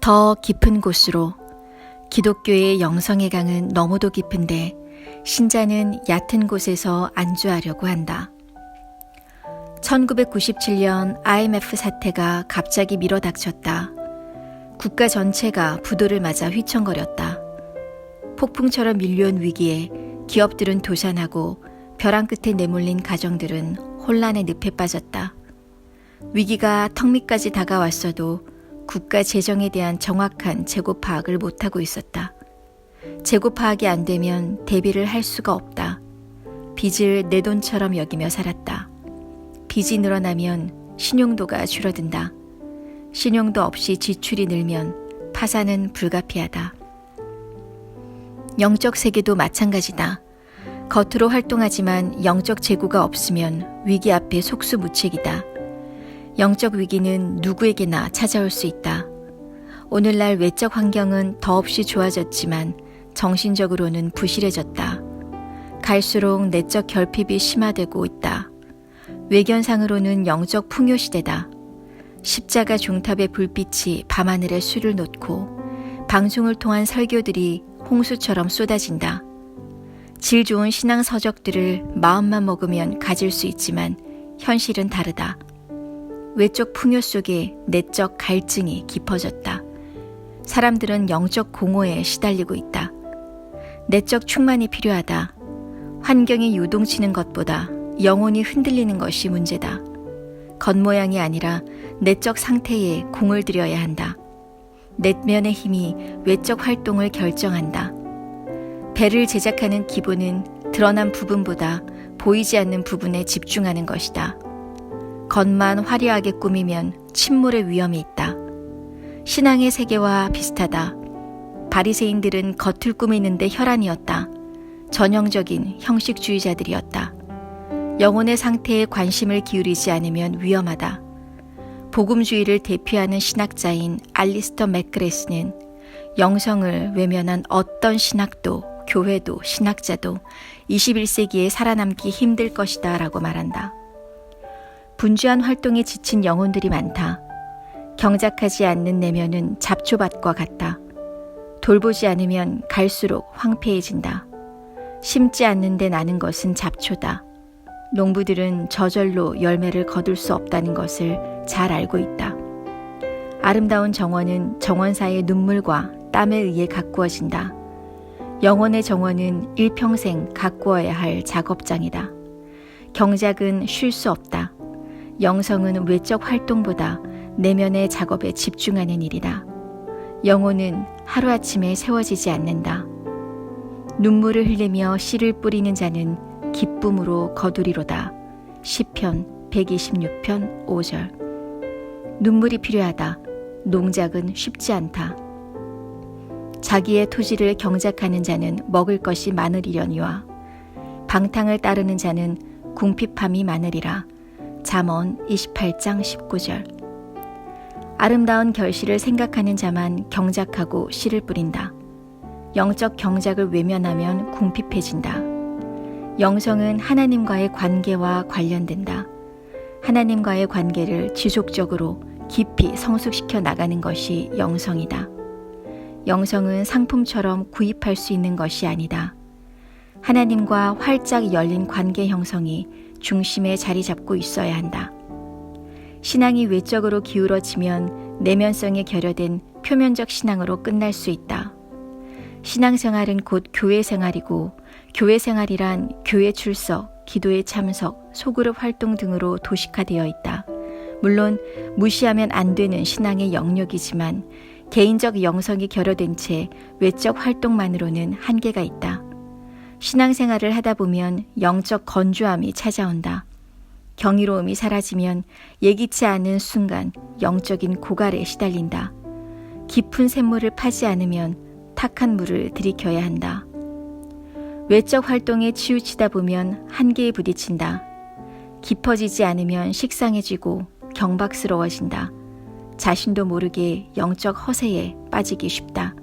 더 깊은 곳으로 기독교의 영성의 강은 너무도 깊은데 신자는 얕은 곳에서 안주하려고 한다. 1997년 IMF 사태가 갑자기 밀어닥쳤다. 국가 전체가 부도를 맞아 휘청거렸다. 폭풍처럼 밀려온 위기에 기업들은 도산하고 벼랑 끝에 내몰린 가정들은 혼란의 늪에 빠졌다. 위기가 턱 밑까지 다가왔어도 국가 재정에 대한 정확한 재고 파악을 못하고 있었다. 재고 파악이 안 되면 대비를 할 수가 없다. 빚을 내 돈처럼 여기며 살았다. 빚이 늘어나면 신용도가 줄어든다. 신용도 없이 지출이 늘면 파산은 불가피하다. 영적 세계도 마찬가지다. 겉으로 활동하지만 영적 재고가 없으면 위기 앞에 속수무책이다. 영적 위기는 누구에게나 찾아올 수 있다. 오늘날 외적 환경은 더없이 좋아졌지만 정신적으로는 부실해졌다. 갈수록 내적 결핍이 심화되고 있다. 외견상으로는 영적 풍요 시대다. 십자가 종탑의 불빛이 밤하늘에 술을 놓고 방송을 통한 설교들이 홍수처럼 쏟아진다. 질 좋은 신앙 서적들을 마음만 먹으면 가질 수 있지만 현실은 다르다. 외적 풍요 속에 내적 갈증이 깊어졌다. 사람들은 영적 공허에 시달리고 있다. 내적 충만이 필요하다. 환경이 요동치는 것보다 영혼이 흔들리는 것이 문제다. 겉모양이 아니라 내적 상태에 공을 들여야 한다. 내면의 힘이 외적 활동을 결정한다. 배를 제작하는 기본은 드러난 부분보다 보이지 않는 부분에 집중하는 것이다. 겉만 화려하게 꾸미면 침몰의 위험이 있다. 신앙의 세계와 비슷하다. 바리새인들은 겉을 꾸미는데 혈안이었다. 전형적인 형식주의자들이었다. 영혼의 상태에 관심을 기울이지 않으면 위험하다. 복음주의를 대표하는 신학자인 알리스터 맥그레스는 영성을 외면한 어떤 신학도 교회도 신학자도 21세기에 살아남기 힘들 것이다 라고 말한다. 분주한 활동에 지친 영혼들이 많다. 경작하지 않는 내면은 잡초밭과 같다. 돌보지 않으면 갈수록 황폐해진다. 심지 않는 데 나는 것은 잡초다. 농부들은 저절로 열매를 거둘 수 없다는 것을 잘 알고 있다. 아름다운 정원은 정원사의 눈물과 땀에 의해 가꾸어진다. 영혼의 정원은 일평생 가꾸어야 할 작업장이다. 경작은 쉴 수 없다. 영성은 외적 활동보다 내면의 작업에 집중하는 일이다. 영혼은 하루아침에 세워지지 않는다. 눈물을 흘리며 씨를 뿌리는 자는 기쁨으로 거두리로다. 시편 126편 5절. 눈물이 필요하다. 농작은 쉽지 않다. 자기의 토지를 경작하는 자는 먹을 것이 많으리려니와 방탕을 따르는 자는 궁핍함이 많으리라. 잠언 28장 19절. 아름다운 결실을 생각하는 자만 경작하고 씨를 뿌린다. 영적 경작을 외면하면 궁핍해진다. 영성은 하나님과의 관계와 관련된다. 하나님과의 관계를 지속적으로 깊이 성숙시켜 나가는 것이 영성이다. 영성은 상품처럼 구입할 수 있는 것이 아니다. 하나님과 활짝 열린 관계 형성이 중심에 자리 잡고 있어야 한다. 신앙이 외적으로 기울어지면 내면성에 결여된 표면적 신앙으로 끝날 수 있다. 신앙생활은 곧 교회 생활이고 교회 생활이란 교회 출석, 기도에 참석, 소그룹 활동 등으로 도식화되어 있다. 물론 무시하면 안 되는 신앙의 영역이지만 개인적 영성이 결여된 채 외적 활동만으로는 한계가 있다. 신앙생활을 하다 보면 영적 건조함이 찾아온다. 경이로움이 사라지면 예기치 않은 순간 영적인 고갈에 시달린다. 깊은 샘물을 파지 않으면 탁한 물을 들이켜야 한다. 외적 활동에 치우치다 보면 한계에 부딪힌다. 깊어지지 않으면 식상해지고 경박스러워진다. 자신도 모르게 영적 허세에 빠지기 쉽다.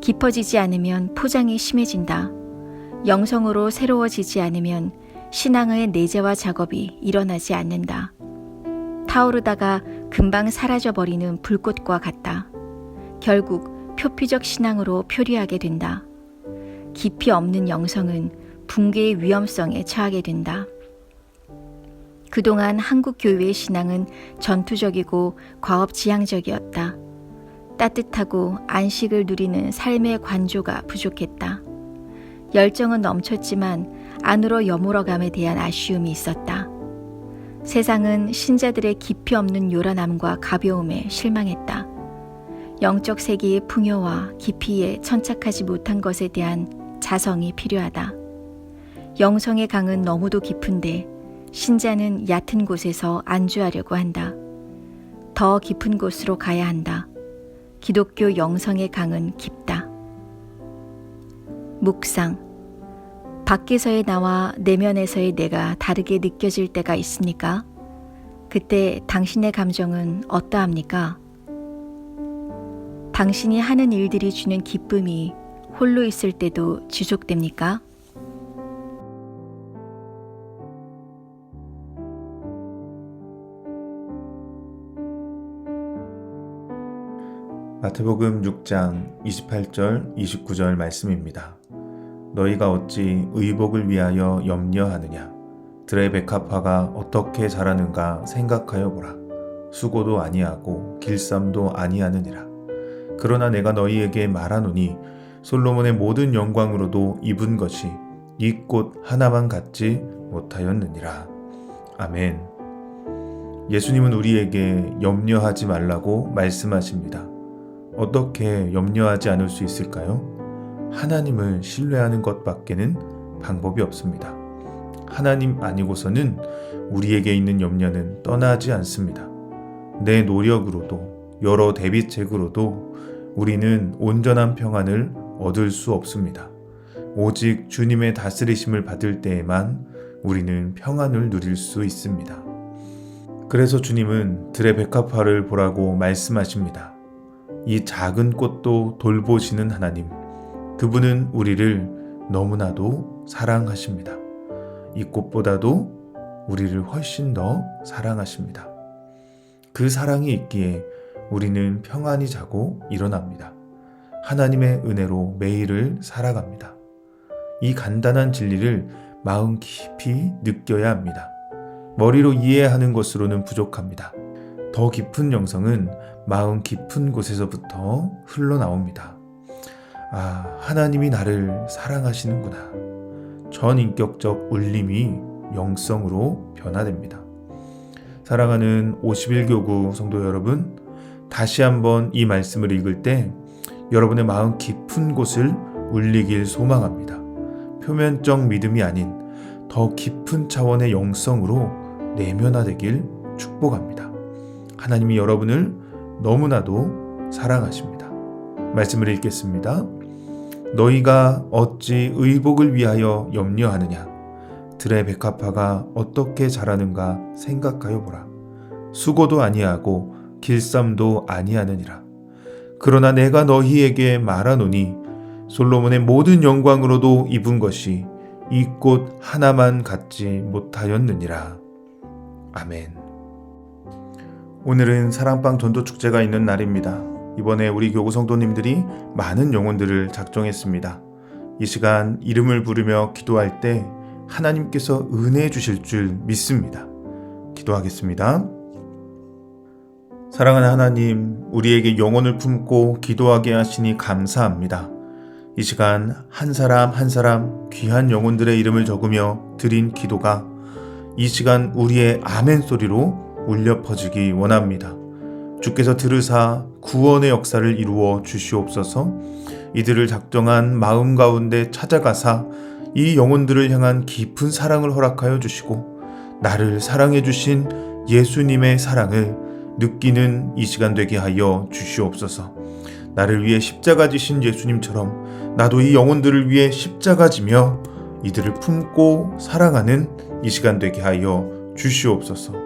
깊어지지 않으면 포장이 심해진다. 영성으로 새로워지지 않으면 신앙의 내재화 작업이 일어나지 않는다. 타오르다가 금방 사라져버리는 불꽃과 같다. 결국 표피적 신앙으로 표리하게 된다. 깊이 없는 영성은 붕괴의 위험성에 처하게 된다. 그동안 한국 교회의 신앙은 전투적이고 과업지향적이었다. 따뜻하고 안식을 누리는 삶의 관조가 부족했다. 열정은 넘쳤지만 안으로 여물어감에 대한 아쉬움이 있었다. 세상은 신자들의 깊이 없는 요란함과 가벼움에 실망했다. 영적 세계의 풍요와 깊이에 천착하지 못한 것에 대한 자성이 필요하다. 영성의 강은 너무도 깊은데 신자는 얕은 곳에서 안주하려고 한다. 더 깊은 곳으로 가야 한다. 기독교 영성의 강은 깊다. 묵상. 밖에서의 나와 내면에서의 내가 다르게 느껴질 때가 있습니까? 그때 당신의 감정은 어떠합니까? 당신이 하는 일들이 주는 기쁨이 홀로 있을 때도 지속됩니까? 마태복음 6장 28절 29절 말씀입니다. 너희가 어찌 의복을 위하여 염려하느냐? 들의 백합화가 어떻게 자라는가 생각하여 보라. 수고도 아니하고 길쌈도 아니하느니라. 그러나 내가 너희에게 말하노니 솔로몬의 모든 영광으로도 입은 것이 이 꽃 하나만 갖지 못하였느니라. 아멘. 예수님은 우리에게 염려하지 말라고 말씀하십니다. 어떻게 염려하지 않을 수 있을까요? 하나님을 신뢰하는 것밖에는 방법이 없습니다. 하나님 아니고서는 우리에게 있는 염려는 떠나지 않습니다. 내 노력으로도 여러 대비책으로도 우리는 온전한 평안을 얻을 수 없습니다. 오직 주님의 다스리심을 받을 때에만 우리는 평안을 누릴 수 있습니다. 그래서 주님은 들의 백합화를 보라고 말씀하십니다. 이 작은 꽃도 돌보시는 하나님, 그분은 우리를 너무나도 사랑하십니다. 이 꽃보다도 우리를 훨씬 더 사랑하십니다. 그 사랑이 있기에 우리는 평안히 자고 일어납니다. 하나님의 은혜로 매일을 살아갑니다. 이 간단한 진리를 마음 깊이 느껴야 합니다. 머리로 이해하는 것으로는 부족합니다. 더 깊은 영성은 마음 깊은 곳에서부터 흘러나옵니다. 아, 하나님이 나를 사랑하시는구나. 전인격적 울림이 영성으로 변화됩니다. 사랑하는 51교구 성도 여러분, 다시 한번 이 말씀을 읽을 때 여러분의 마음 깊은 곳을 울리길 소망합니다. 표면적 믿음이 아닌 더 깊은 차원의 영성으로 내면화되길 축복합니다. 하나님이 여러분을 너무나도 사랑하십니다. 말씀을 읽겠습니다. 너희가 어찌 의복을 위하여 염려하느냐? 들의 백합화가 어떻게 자라는가 생각하여 보라. 수고도 아니하고 길쌈도 아니하느니라. 그러나 내가 너희에게 말하노니 솔로몬의 모든 영광으로도 입은 것이 이 꽃 하나만 갖지 못하였느니라. 아멘. 오늘은 사랑방 전도 축제가 있는 날입니다. 이번에 우리 교구 성도님들이 많은 영혼들을 작정했습니다. 이 시간 이름을 부르며 기도할 때 하나님께서 은혜 주실 줄 믿습니다. 기도하겠습니다. 사랑하는 하나님, 우리에게 영혼을 품고 기도하게 하시니 감사합니다. 이 시간 한 사람 한 사람 귀한 영혼들의 이름을 적으며 드린 기도가 이 시간 우리의 아멘 소리로 울려 퍼지기 원합니다. 주께서 들으사 구원의 역사를 이루어 주시옵소서 이들을 작정한 마음 가운데 찾아가사 이 영혼들을 향한 깊은 사랑을 허락하여 주시고 나를 사랑해 주신 예수님의 사랑을 느끼는 이 시간 되게 하여 주시옵소서. 나를 위해 십자가 지신 예수님처럼 나도 이 영혼들을 위해 십자가 지며 이들을 품고 사랑하는 이 시간 되게 하여 주시옵소서.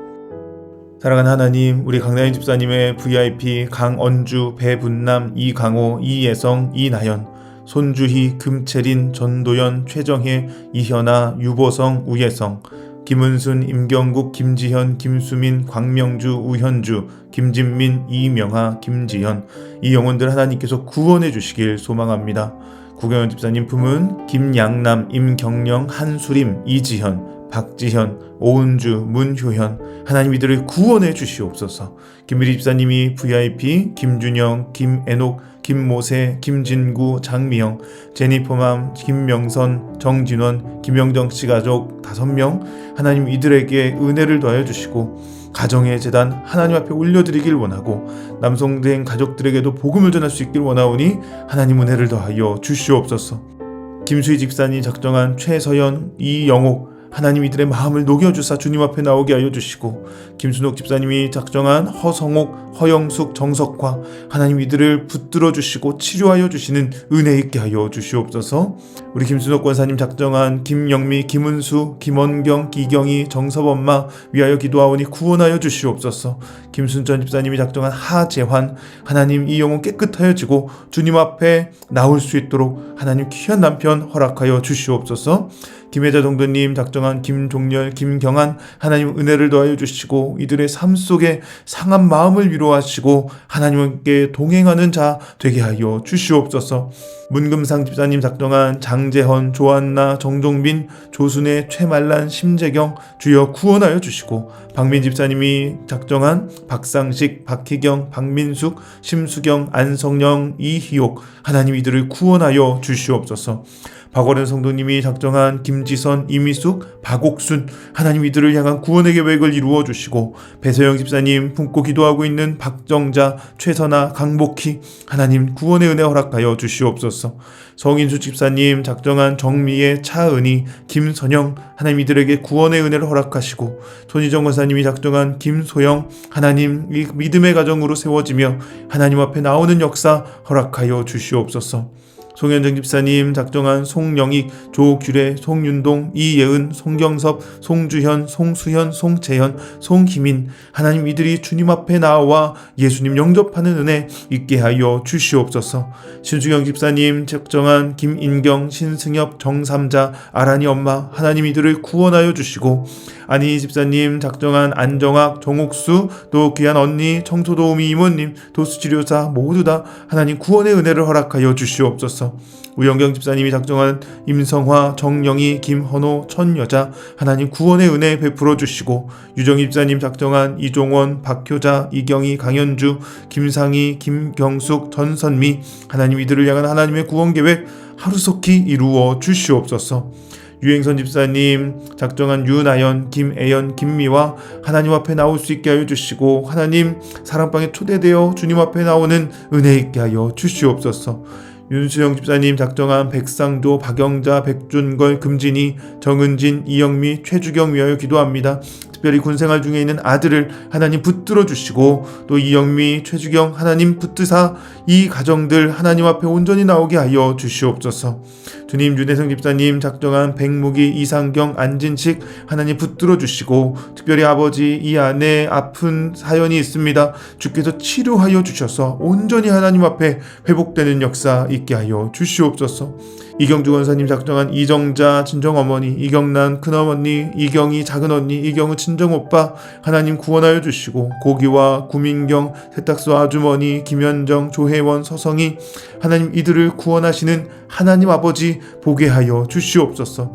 사랑하는 하나님, 우리 강나연 집사님의 VIP 강언주, 배분남, 이강호, 이예성, 이나연, 손주희, 금채린, 전도연, 최정혜, 이현아, 유보성, 우예성, 김은순, 임경국, 김지현, 김수민, 광명주, 우현주, 김진민, 이명하, 김지현 이 영혼들 하나님께서 구원해 주시길 소망합니다. 구경원 집사님 품은 김양남, 임경령, 한수림, 이지현, 박지현, 오은주, 문효현 하나님 이들을 구원해 주시옵소서. 김미리 집사님이 VIP, 김준영, 김애녹, 김모세, 김진구, 장미영, 제니퍼맘, 김명선, 정진원, 김영정 씨 가족 다섯 명 하나님 이들에게 은혜를 더하여 주시고 가정의 재단 하나님 앞에 올려드리길 원하고 남성된 가족들에게도 복음을 전할 수 있길 원하오니 하나님 은혜를 더하여 주시옵소서. 김수희 집사님 작정한 최서연, 이영옥 하나님 이들의 마음을 녹여주사 주님 앞에 나오게 하여 주시고 김순옥 집사님이 작정한 허성옥, 허영숙, 정석화 하나님 이들을 붙들어 주시고 치료하여 주시는 은혜 있게 하여 주시옵소서. 우리 김순옥 권사님 작정한 김영미, 김은수, 김원경, 기경이, 정섭엄마 위하여 기도하오니 구원하여 주시옵소서. 김순전 집사님이 작정한 하재환 하나님 이 영혼 깨끗하여 지고 주님 앞에 나올 수 있도록 하나님 귀한 남편 허락하여 주시옵소서 김혜자 동도님 작정한 김종렬, 김경한 하나님 은혜를 더하여 주시고 이들의 삶 속에 상한 마음을 위로하시고 하나님께 동행하는 자 되게 하여 주시옵소서. 문금상 집사님 작정한 장재헌, 조한나, 정종빈, 조순애, 최말란, 심재경 주여 구원하여 주시고 박민 집사님이 작정한 박상식, 박희경, 박민숙, 심수경, 안성령, 이희옥 하나님 이들을 구원하여 주시옵소서. 박원현 성도님이 작정한 김지선, 이미숙, 박옥순 하나님 이들을 향한 구원의 계획을 이루어 주시고 배서영 집사님 품고 기도하고 있는 박정자, 최선아, 강복희 하나님 구원의 은혜 허락하여 주시옵소서. 성인수 집사님 작정한 정미애, 차은희, 김선영 하나님 이들에게 구원의 은혜를 허락하시고 손희정 권사님이 작정한 김소영 하나님 이 믿음의 가정으로 세워지며 하나님 앞에 나오는 역사 허락하여 주시옵소서. 송현정 집사님 작정한 송영익, 조규래, 송윤동, 이예은, 송경섭, 송주현, 송수현, 송채현, 송희민 하나님 이들이 주님 앞에 나와 예수님 영접하는 은혜 있게 하여 주시옵소서. 신수경 집사님 작정한 김인경, 신승엽, 정삼자, 아란이 엄마 하나님 이들을 구원하여 주시고 안희 집사님 작정한 안정학, 정옥수 또 귀한 언니, 청소도우미 이모님, 도수치료사 모두 다 하나님 구원의 은혜를 허락하여 주시옵소서. 우영경 집사님이 작정한 임성화, 정영희, 김헌호, 천여자 하나님 구원의 은혜 베풀어 주시고 유정희 집사님 작정한 이종원, 박효자, 이경희, 강현주, 김상희, 김경숙, 전선미 하나님 이들을 향한 하나님의 구원 계획 하루속히 이루어 주시옵소서. 유행선 집사님 작정한 윤아연, 김애연, 김미화 하나님 앞에 나올 수 있게 하여 주시고 하나님 사랑방에 초대되어 주님 앞에 나오는 은혜 있게 하여 주시옵소서. 윤수영 집사님 작정한 백상조, 박영자, 백준걸, 금진이, 정은진, 이영미, 최주경 위하여 기도합니다. 특별히 군생활 중에 있는 아들을 하나님 붙들어 주시고 또 이영미, 최주경 하나님 붙드사 이 가정들 하나님 앞에 온전히 나오게 하여 주시옵소서. 주님 윤혜성 집사님 작정한 백무기, 이상경, 안진식 하나님 붙들어 주시고 특별히 아버지 이 안에 아픈 사연이 있습니다. 주께서 치료하여 주셔서 온전히 하나님 앞에 회복되는 역사 있게 하여 주시옵소서. 이경주 원사님 작정한 이정자 친정어머니, 이경란 큰어머니, 이경이 작은언니, 이경우 친정오빠 하나님 구원하여 주시고 고기와 구민경 세탁소 아주머니, 김현정, 조혜원, 서성희 하나님 이들을 구원하시는 하나님 아버지 보게 하여 주시옵소서.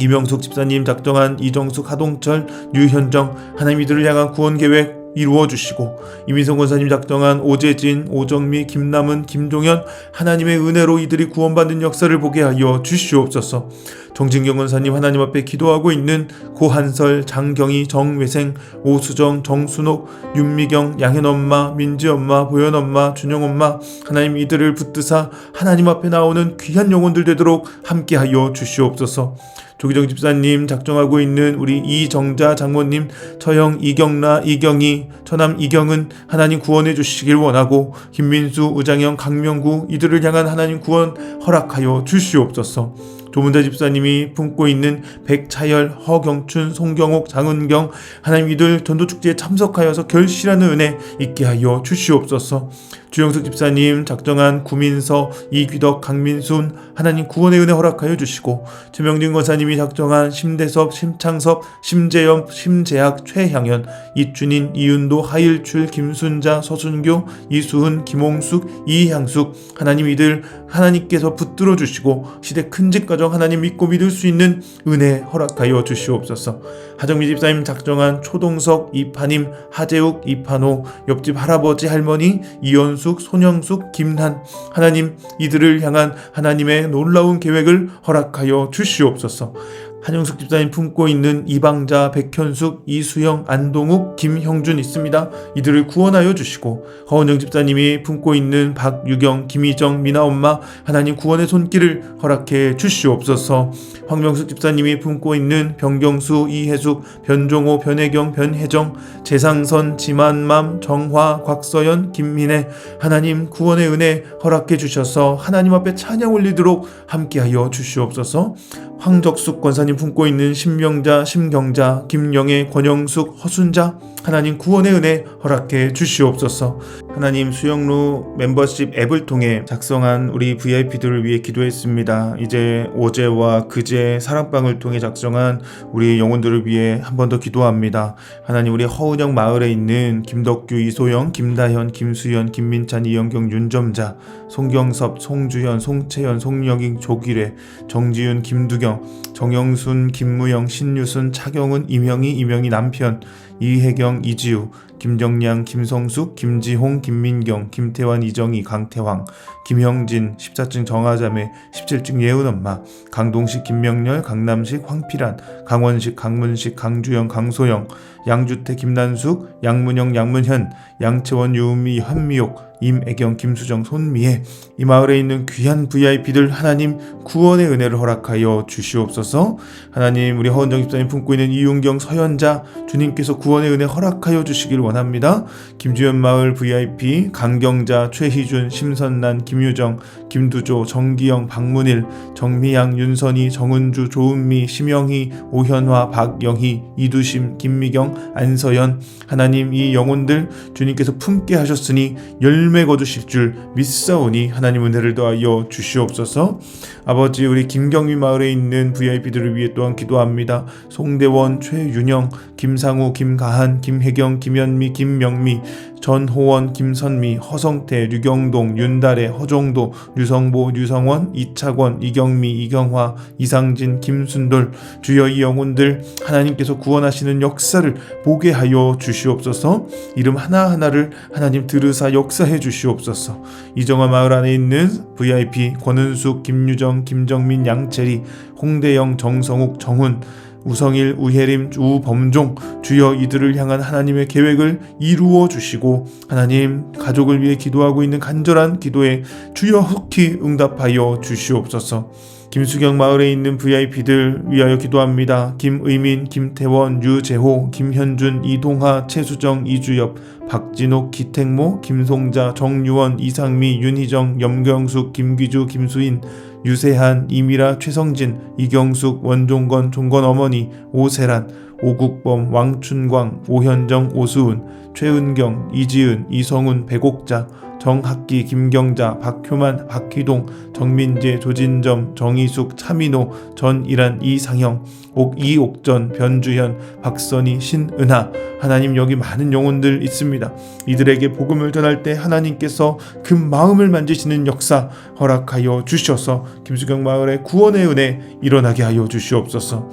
이명숙 집사님 작정한 이정숙 하동철 유현정 하나님 이들을 향한 구원 계획 이루어 주시고 이민성 권사님 작정한 오재진, 오정미, 김남은, 김종현 하나님의 은혜로 이들이 구원받는 역사를 보게 하여 주시옵소서. 정진경 권사님 하나님 앞에 기도하고 있는 고한설, 장경희, 정외생, 오수정, 정순옥, 윤미경, 양현엄마, 민지엄마, 보현엄마, 준영엄마 하나님 이들을 붙드사 하나님 앞에 나오는 귀한 영혼들 되도록 함께하여 주시옵소서. 조기정 집사님 작정하고 있는 우리 이정자 장모님 처형 이경라 이경희 처남 이경은 하나님 구원해 주시길 원하고 김민수 우장영 강명구 이들을 향한 하나님 구원 허락하여 주시옵소서. 조문자 집사님이 품고 있는 백차열, 허경춘, 송경옥, 장은경 하나님 이들 전도축제에 참석하여서 결실하는 은혜 있게 하여 주시옵소서. 주영숙 집사님, 작정한 구민서, 이귀덕, 강민순 하나님 구원의 은혜 허락하여 주시고 최명진 권사님이 작정한 심대섭, 심창섭, 심재염, 심재학, 최향연, 이준인, 이윤도, 하일출, 김순자, 서순교, 이수훈, 김홍숙, 이향숙 하나님 이들 하나님께서 붙들어 주시고 시대 큰집 가정 하나님 믿고 믿을 수 있는 은혜 허락하여 주시옵소서. 하정미 집사님 작정한 초동석, 이파님, 하재욱, 이판호, 옆집 할아버지 할머니, 이연숙, 손영숙, 김한 하나님 이들을 향한 하나님의 놀라운 계획을 허락하여 주시옵소서. 한영숙 집사님 품고 있는 이방자 백현숙, 이수영, 안동욱, 김형준 있습니다. 이들을 구원하여 주시고 허은영 집사님이 품고 있는 박유경, 김희정, 미나 엄마 하나님 구원의 손길을 허락해 주시옵소서. 황명숙 집사님이 품고 있는 병경수, 이혜숙, 변종호, 변혜경, 변혜정, 재상선, 지만맘, 정화, 곽서연, 김민혜 하나님 구원의 은혜 허락해 주셔서 하나님 앞에 찬양 올리도록 함께하여 주시옵소서. 황적숙 권사님 품고 있는 신명자, 심경자, 김영애, 권영숙, 허순자 하나님 구원의 은혜 허락해 주시옵소서. 하나님 수영루 멤버십 앱을 통해 작성한 우리 VIP들을 위해 기도했습니다. 이제 어제와 그제 사랑방을 통해 작성한 우리 영혼들을 위해 한 번 더 기도합니다. 하나님 우리 허은영 마을에 있는 김덕규, 이소영, 김다현, 김수연, 김민찬, 이영경, 윤점자, 송경섭, 송주현, 송채연, 송영익, 조기래, 정지윤, 김두경, 정영순, 김무영, 신유순, 차경은, 임영희, 임영희 남편, 이혜경, 이지우, 김정량, 김성숙, 김지홍, 김민경, 김태환, 이정희, 강태황, 김형진, 14층 정하자매, 17층 예은엄마, 강동식, 김명렬, 강남식, 황필한, 강원식, 강문식, 강주영, 강소영, 양주태, 김난숙, 양문영, 양문현, 양채원, 유은미, 현미옥, 임애경, 김수정, 손미애 이 마을에 있는 귀한 VIP들 하나님 구원의 은혜를 허락하여 주시옵소서. 하나님 우리 허은정 집사님 품고 있는 이윤경, 서현자 주님께서 구원의 은혜 허락하여 주시길 원합니다. 김주현 마을 VIP 강경자, 최희준, 심선난, 김유정, 김두조, 정기영, 박문일, 정미양, 윤선희, 정은주, 조은미, 심영희, 오현화, 박영희, 이두심, 김미경, 안서연 하나님 이 영혼들 주님께서 품게 하셨으니 열매 거두실 줄 믿사오니 하나님 은혜를 더하여 주시옵소서. 아버지 우리 김경미 마을에 있는 VIP들을 위해 또한 기도합니다. 송대원, 최윤영, 김상우, 김가한, 김혜경, 김현미, 김명미, 전호원, 김선미, 허성태, 류경동, 윤달애, 허종도, 류성보, 류성원, 이차권, 이경미, 이경화, 이상진, 김순돌 주여 이 영혼들 하나님께서 구원하시는 역사를 보게 하여 주시옵소서. 이름 하나하나를 하나님 들으사 역사해 주시옵소서. 이정화 마을 안에 있는 VIP 권은숙, 김유정, 김정민, 양채리, 홍대영, 정성욱, 정훈 우성일, 우혜림, 우범종 주여 이들을 향한 하나님의 계획을 이루어 주시고 하나님 가족을 위해 기도하고 있는 간절한 기도에 주여 흑히 응답하여 주시옵소서. 김수경 마을에 있는 VIP들 위하여 기도합니다. 김의민, 김태원, 유재호, 김현준, 이동하, 최수정, 이주엽, 박진옥, 기택모, 김송자, 정유원, 이상미, 윤희정, 염경숙, 김기주, 김수인, 유세한, 이미라, 최성진, 이경숙, 원종건, 종건 어머니, 오세란, 오국범, 왕춘광, 오현정, 오수은, 최은경, 이지은, 이성훈, 백옥자, 정학기, 김경자, 박효만, 박희동, 정민재, 조진점, 정희숙, 차민호, 전이란, 이상형, 옥 이옥전, 변주현, 박선희, 신은하 하나님 여기 많은 영혼들 있습니다. 이들에게 복음을 전할 때 하나님께서 그 마음을 만지시는 역사 허락하여 주셔서 김수경 마을의 구원의 은혜 일어나게 하여 주시옵소서.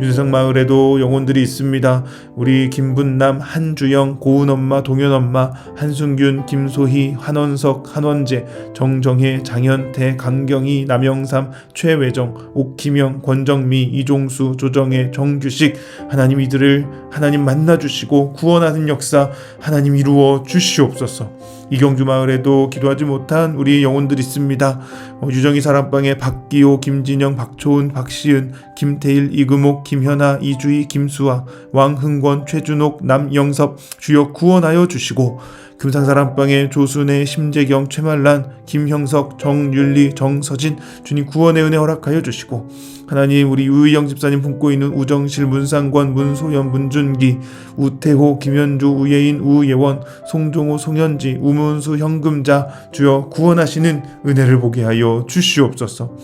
유세성 마을에도 영혼들이 있습니다. 우리 김분남, 한주영, 고은엄마, 동현엄마, 한순균, 김소희, 한 원석, 한원재, 정정혜, 장현태, 강경희, 남영삼, 최외정, 옥기명, 권정미, 이종수, 조정혜, 정규식 하나님 이들을 하나님 만나 주시고 구원하는 역사 하나님 이루어 주시옵소서. 이경주 마을에도 기도하지 못한 우리 영혼들 있습니다. 어, 유정이 사람방에 박기호, 김진영, 박초은, 박시은, 김태일, 이금옥, 김현아, 이주희, 김수아, 왕흥권, 최준옥, 남영섭 주여 구원하여 주시고 금상사랑방의 조순애, 심재경, 최말란, 김형석, 정윤리, 정서진 주님 구원의 은혜 허락하여 주시고 하나님 우리 우의영 집사님 품고 있는 우정실, 문상권, 문소연, 문준기, 우태호, 김현주, 우예인, 우예원, 송종호, 송현지, 우문수, 현금자 주여 구원하시는 은혜를 보게 하여 주시옵소서.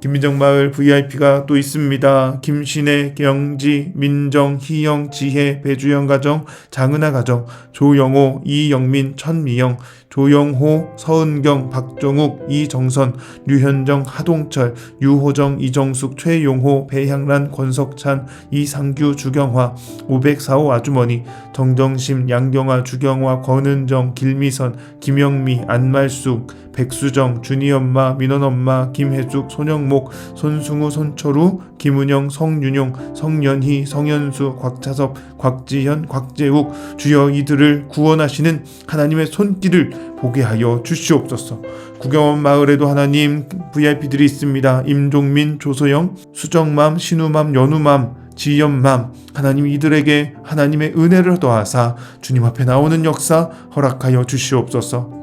김민정 마을 VIP가 또 있습니다. 김신혜, 경지, 민정, 희영, 지혜, 배주영 가정, 장은아 가정, 조영호, 이영민, 천미영, 조영호, 서은경, 박정욱, 이정선, 류현정, 하동철, 유호정, 이정숙, 최용호, 배향란, 권석찬, 이상규, 주경화, 504호 아주머니, 정정심, 양경아, 주경화, 권은정, 길미선, 김영미, 안말숙, 백수정, 준이엄마, 민원엄마, 김혜숙, 손영목, 손승우, 손철우, 김은영, 성윤용, 성연희, 성현수, 곽차섭, 곽지현, 곽재욱 주여 이들을 구원하시는 하나님의 손길을 보게 하여 주시옵소서. 구경원 마을에도 하나님 VIP들이 있습니다. 임종민, 조소영, 수정맘, 신우맘, 연우맘, 지연맘 하나님 이들에게 하나님의 은혜를 더하사 주님 앞에 나오는 역사 허락하여 주시옵소서.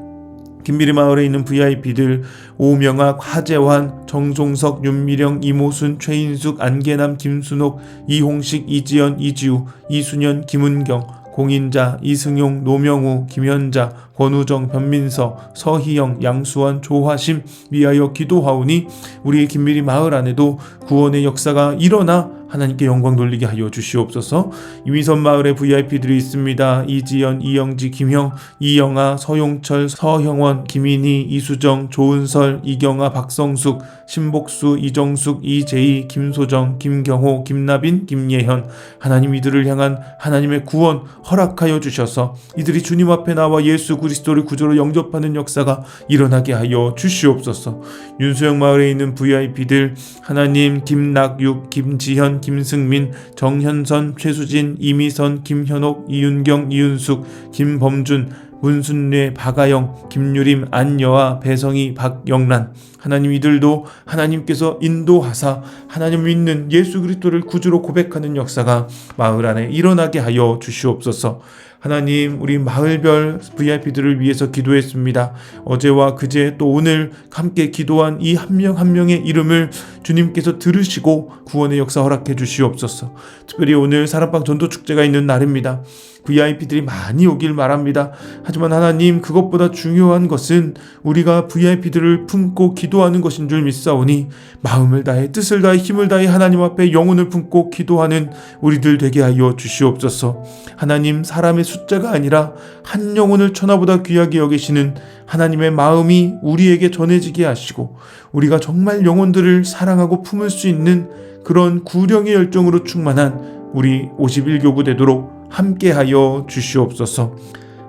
김미리 마을에 있는 VIP들 오명학, 하재환, 정종석, 윤미령, 이모순, 최인숙, 안계남, 김순옥, 이홍식, 이지연, 이지우, 이순현, 김은경, 공인자, 이승용, 노명우, 김현자, 권우정, 변민서, 서희영, 양수원, 조화심 위하여 기도하오니 우리 김미리 마을 안에도 구원의 역사가 일어나 하나님께 영광 돌리게 하여 주시옵소서. 이민선 마을에 VIP들이 있습니다. 이지연, 이영지, 김형, 이영아, 서용철, 서형원, 김인희, 이수정, 조은설, 이경아, 박성숙, 신복수, 이정숙, 이재희, 김소정, 김경호, 김나빈, 김예현 하나님 이들을 향한 하나님의 구원 허락하여 주셔서 이들이 주님 앞에 나와 예수 그리스도를 구조로 영접하는 역사가 일어나게 하여 주시옵소서. 윤수영 마을에 있는 VIP들 하나님 김낙육, 김지현, 김승민, 정현선, 최수진, 이미선, 김현옥, 이윤경, 이윤숙, 김범준, 문순례, 박아영, 김유림, 안여아, 배성희, 박영란 하나님 이들도 하나님께서 인도하사 하나님 믿는 예수 그리스도를 구주로 고백하는 역사가 마을 안에 일어나게 하여 주시옵소서. 하나님 우리 마을별 VIP들을 위해서 기도했습니다. 어제와 그제 또 오늘 함께 기도한 이 한 명한 명의 이름을 주님께서 들으시고 구원의 역사 허락해 주시옵소서. 특별히 오늘 사랑방 전도 축제가 있는 날입니다. VIP들이 많이 오길 말합니다. 하지만 하나님 그것보다 중요한 것은 우리가 VIP들을 품고 기도하는 것인 줄 믿사오니 마음을 다해 뜻을 다해 힘을 다해 하나님 앞에 영혼을 품고 기도하는 우리들 되게 하여 주시옵소서. 하나님 사람의 숫자가 아니라 한 영혼을 천하보다 귀하게 여기시는 하나님의 마음이 우리에게 전해지게 하시고 우리가 정말 영혼들을 사랑하고 품을 수 있는 그런 구령의 열정으로 충만한 우리 51교구 되도록 함께하여 주시옵소서.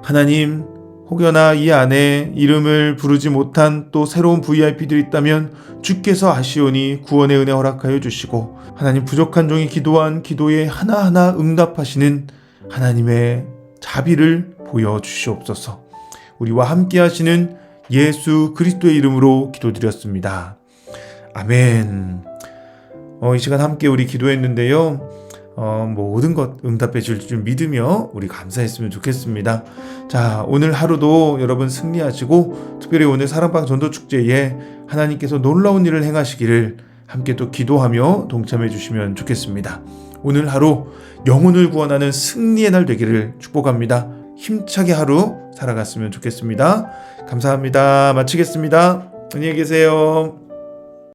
하나님, 혹여나 이 안에 이름을 부르지 못한 또 새로운 VIP들이 있다면 주께서 아시오니 구원의 은혜 허락하여 주시고 하나님 부족한 종이 기도한 기도에 하나하나 응답하시는 하나님의 자비를 보여 주시옵소서. 우리와 함께 하시는 예수 그리스도의 이름으로 기도드렸습니다. 아멘. 어, 이 시간 함께 우리 기도했는데요. 어, 모든 것 응답해 줄 줄 믿으며 우리 감사했으면 좋겠습니다. 자, 오늘 하루도 여러분 승리하시고 특별히 오늘 사랑방 전도 축제에 하나님께서 놀라운 일을 행하시기를 함께 또 기도하며 동참해 주시면 좋겠습니다. 오늘 하루 영혼을 구원하는 승리의 날 되기를 축복합니다. 힘차게 하루 살아갔으면 좋겠습니다. 감사합니다. 마치겠습니다. 안녕히 계세요.